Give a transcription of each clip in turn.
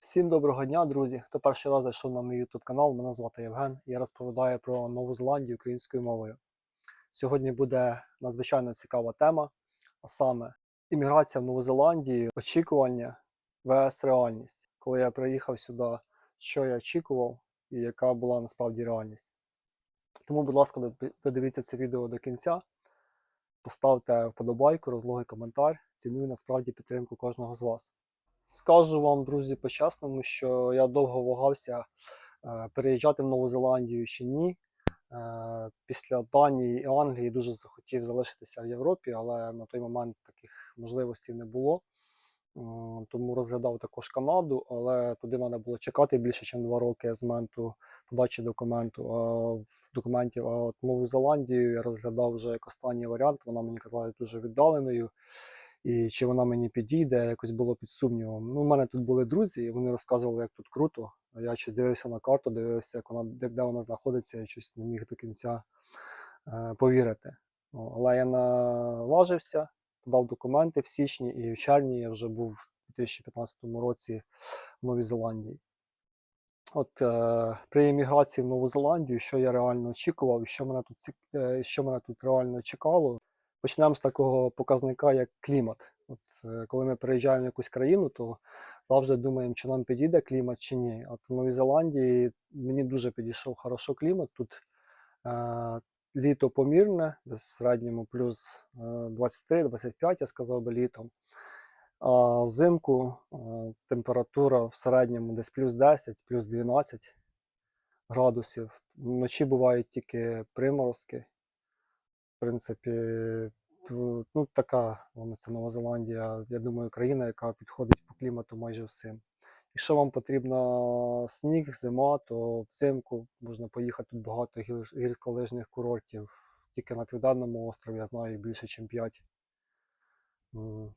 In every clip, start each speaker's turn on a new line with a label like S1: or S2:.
S1: Всім доброго дня, друзі! Хто перший раз зайшов на мій YouTube канал, мене звати Євген. Я розповідаю про Нову Зеландію українською мовою. Сьогодні буде надзвичайно цікава тема, а саме імміграція в Нову Зеландію, очікування vs реальність. Коли я приїхав сюди, що я очікував і яка була насправді реальність. Тому, будь ласка, додивіться це відео до кінця. Поставте вподобайку, розлогий коментар. Ціную насправді підтримку кожного з вас. Скажу вам, друзі, по-чесному, що я довго вагався е, переїжджати в Нову Зеландію чи ні. Е, Після Данії і Англії дуже захотів залишитися в Європі, але на той момент таких можливостей не було. Тому розглядав також Канаду, але туди треба було чекати більше, ніж два роки з моменту подачі документу, а, в документів. А от Нову Зеландію я розглядав вже як останній варіант. Вона мені казалась дуже віддаленою і чи вона мені підійде, якось було під сумнівом. Ну, у мене тут були друзі, і вони розказували, як тут круто. Я щось дивився на карту, дивився, як вона, де, вона знаходиться, і щось не міг до кінця е, повірити. Ну, але я наважився, подав документи в січні, і в червні я вже був у 2015 році в Новій Зеландії. От е, при еміграції в Нову Зеландію, що я реально очікував, що мене тут, е, що мене тут реально чекало, Почнемо з такого показника, як клімат. От, е, коли ми переїжджаємо в якусь країну, то завжди думаємо, чи нам підійде клімат чи ні. От в Новій Зеландії мені дуже підійшов хорошо клімат. Тут е, літо помірне, десь в середньому плюс е, 23-25, я сказав би літом. А взимку е, температура в середньому десь плюс 10, плюс 12 градусів. Вночі бувають тільки приморозки принципі, ну, така вона це Нова Зеландія, я думаю, країна, яка підходить по клімату майже всім. Якщо вам потрібно сніг, зима, то взимку можна поїхати тут багато гір- гірськолижних курортів. Тільки на південному острові я знаю більше, ніж 5.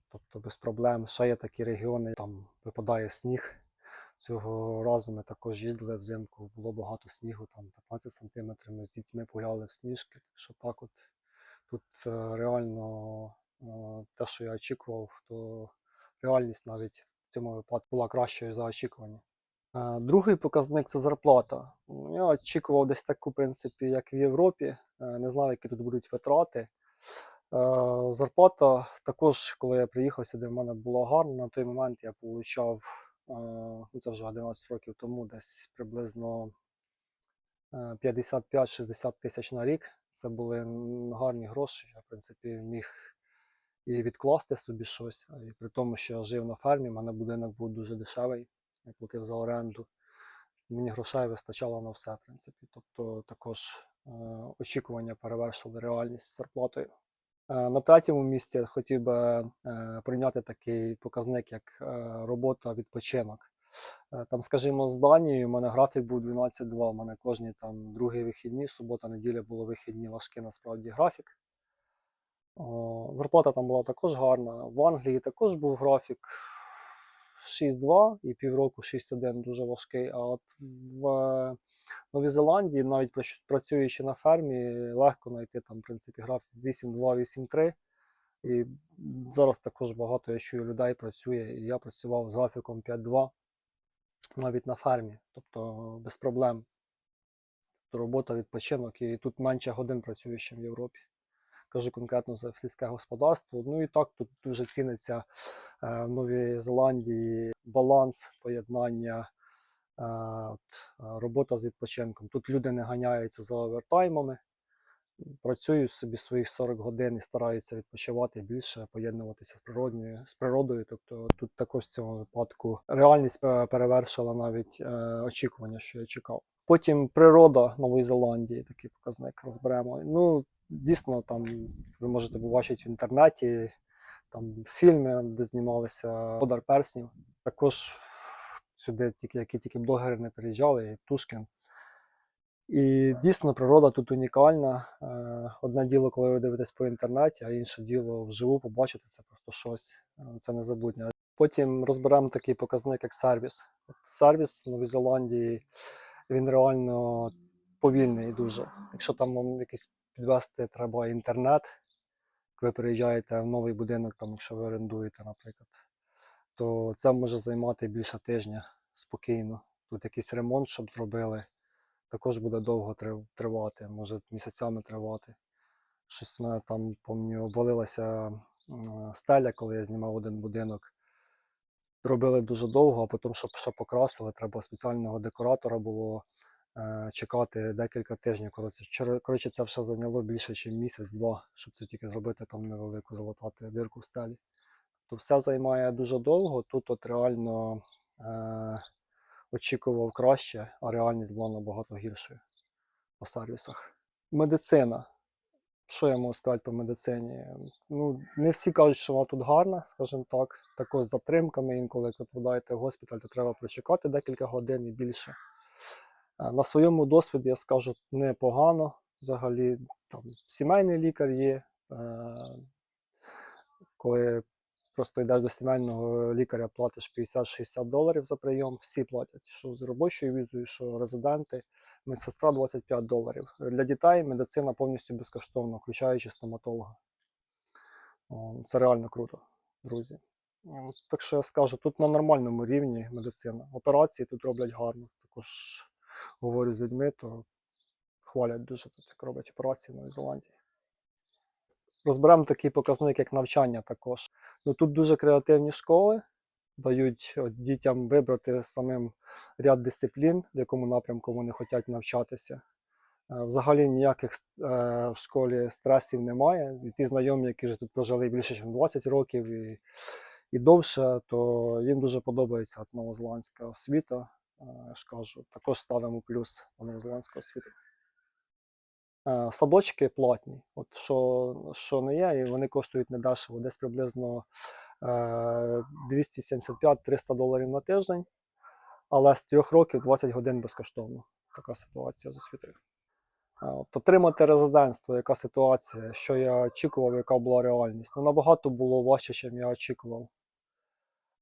S1: Тобто без проблем. Ще є такі регіони, там випадає сніг. Цього разу ми також їздили взимку, було багато снігу, там 15 сантиметрів. Ми з дітьми погуляли в сніжки. Що так от тут е, реально е, те, що я очікував, то реальність навіть в цьому випадку була кращою за очікування. Е, Другий показник це зарплата. Ну, Я очікував десь таку, в принципі, як в Європі. Е, Не знав, які тут будуть витрати. Е, Зарплата також, коли я приїхав сюди, в мене була гарна. На той момент я отримав, ну це вже 11 років тому, десь приблизно е, 55-60 тисяч на рік. Це були гарні гроші. Я, в принципі, міг і відкласти собі щось. І при тому, що я жив на фермі, в мене будинок був дуже дешевий, я платив за оренду. Мені грошей вистачало на все, в принципі. Тобто також е, очікування перевершили реальність зарплатою. Е, На третьому місці хотів би е, прийняти такий показник, як е, робота, відпочинок. Е, Там, скажімо, з Данією у мене графік був 12-2. У мене кожні там другі вихідні, субота, неділя було вихідні, важкий насправді графік. Зарплата там була також гарна. В Англії також був графік 6-2 і півроку 6-1 дуже важкий. А от в Новій Зеландії, навіть працюючи на фермі, легко знайти там, в принципі, графік 8-2, 8-3. І зараз також багато я чую людей працює, і я працював з графіком 5-2 навіть на фермі, тобто без проблем. Тобто робота, відпочинок, і тут менше годин працюю, ніж в Європі. Кажу конкретно за сільське господарство. Ну і так тут дуже ціниться е, в Новій Зеландії баланс поєднання е, от, е, робота з відпочинком. Тут люди не ганяються за овертаймами, працюють собі своїх 40 годин і стараються відпочивати більше, поєднуватися з природньою з природою. Тобто тут також в цьому випадку реальність перевершила навіть е, очікування, що я чекав. Потім природа Нової Зеландії, такий показник розберемо. Ну, дійсно, там ви можете побачити в інтернеті там фільми, де знімалися Подар Перснів. Також сюди тільки які тільки блогери не приїжджали, і Птушкін. І дійсно природа тут унікальна. Е, Одне діло, коли ви дивитесь по інтернеті, а інше діло вживу побачити це просто щось. е, Це незабутнє. Потім розберемо такий показник, як сервіс. Сервіс в Новій Зеландії він реально повільний дуже. Якщо там вам якийсь підвести треба інтернет, ви переїжджаєте в новий будинок, там, якщо ви орендуєте, наприклад, то це може займати більше тижня. спокійно. Тут якийсь ремонт, щоб зробили. Також буде довго тривати, може місяцями тривати. Щось в мене там, пам'ятаю, обвалилася стеля, коли я знімав один будинок. Робили дуже довго, а потім, щоб ще покрасили, треба спеціального декоратора було е, чекати декілька тижнів. Коротше, це все зайняло більше, ніж місяць-два, щоб це тільки зробити там невелику залатати дирку в стелі. То все займає дуже довго. Тут от реально е, очікував краще, а реальність була набагато гіршою по сервісах. Медицина. Що я можу сказати по медицині? Ну, не всі кажуть, що вона тут гарна, скажімо так. Також з затримками інколи, як ви попадаєте в госпіталь, то треба прочекати декілька годин і більше. Е, На своєму досвіді я скажу непогано. Взагалі, там сімейний лікар є. е, Коли просто йдеш до сімейного лікаря, платиш 50-60 доларів за прийом, всі платять, що з робочою візою, що резиденти, медсестра 25 доларів. Для дітей медицина повністю безкоштовна, включаючи стоматолога. Це реально круто, друзі. Так що я скажу, тут на нормальному рівні медицина. Операції тут роблять гарно. Також говорю з людьми, то хвалять дуже тут, як роблять операції в Новій Зеландії. Розберемо такий показник, як навчання також. Ну, тут дуже креативні школи, дають дітям вибрати самим ряд дисциплін, в якому напрямку вони хочуть навчатися. Е, Взагалі ніяких е, в школі стресів немає. І ті знайомі, які вже тут прожили більше, ніж 20 років і, і довше, то їм дуже подобається новозеландська освіта. Е, Я ж також ставимо плюс новозеландську освіту. Е, Садочки платні, от що, що не є, і вони коштують недешево, десь приблизно е, 275-300 доларів на тиждень, але з трьох років 20 годин безкоштовно. Така ситуація з освітою. Е, От, отримати резидентство, яка ситуація, що я очікував, яка була реальність. Ну, набагато було важче, ніж я очікував.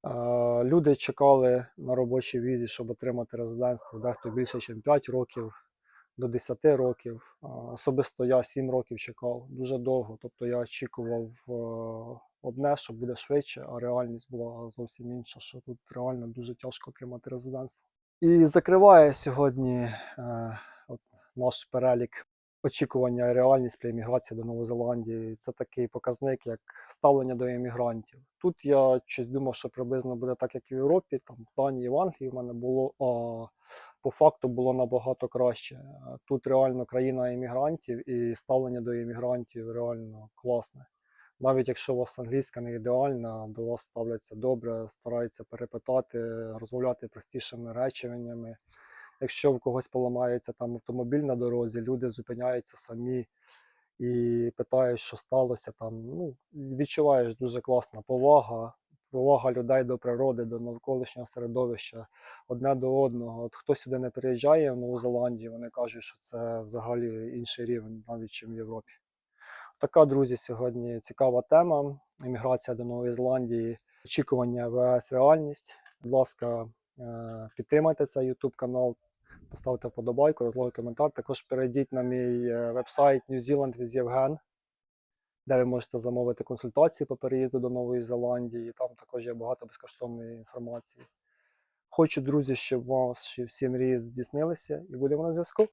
S1: Е, Люди чекали на робочій візі, щоб отримати резидентство, дехто більше, ніж 5 років, до 10 років. Особисто я 7 років чекав дуже довго. Тобто я очікував е, одне, що буде швидше, а реальність була зовсім інша, що тут реально дуже тяжко отримати резидентство. І закриває сьогодні е, от наш перелік очікування реальність при еміграції до Нової Зеландії. Це такий показник, як ставлення до емігрантів. Тут я щось думав, що приблизно буде так, як і в Європі, там в Данії, в Англії в мене було, а по факту було набагато краще. Тут реально країна емігрантів і ставлення до емігрантів реально класне. Навіть якщо у вас англійська не ідеальна, до вас ставляться добре, стараються перепитати, розмовляти простішими реченнями. Якщо в когось поламається там автомобіль на дорозі, люди зупиняються самі і питають, що сталося там. Ну, відчуваєш дуже класна повага, повага людей до природи, до навколишнього середовища, одне до одного. От хто сюди не приїжджає в Нову Зеландію, вони кажуть, що це взагалі інший рівень, навіть чим в Європі. Така, друзі, сьогодні цікава тема. Імміграція до Нової Зеландії, очікування ВС реальність. Будь ласка, е, підтримайте цей YouTube канал, поставте вподобайку, розлогий коментар. Також перейдіть на мій е, вебсайт New Zealand with Євген, де ви можете замовити консультації по переїзду до Нової Зеландії. Там також є багато безкоштовної інформації. Хочу, друзі, щоб ваші всі мрії здійснилися і будемо на зв'язку.